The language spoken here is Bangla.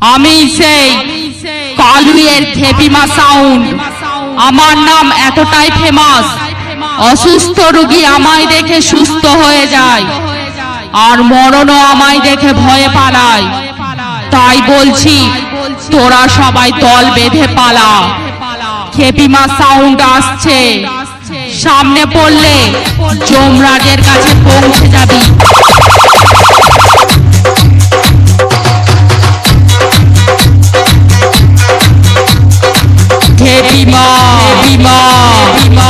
আমি সেই কালুয়ের খেপিমা সাউন্ড আমার নাম এতটাই ফেমাস অসুস্থ রোগী আমায় দেখে সুস্থ হয়ে যায়। আর মরণও আমায় দেখে ভয়ে পালায়। তাই বলছি, তোরা সবাই দল বেঁধে পালা। খেপিমা সাউন্ড আসছে। সামনে পড়লে যমরাজের কাছে পৌঁছে যাবি। খেপিমা খেপিমা খেপিমা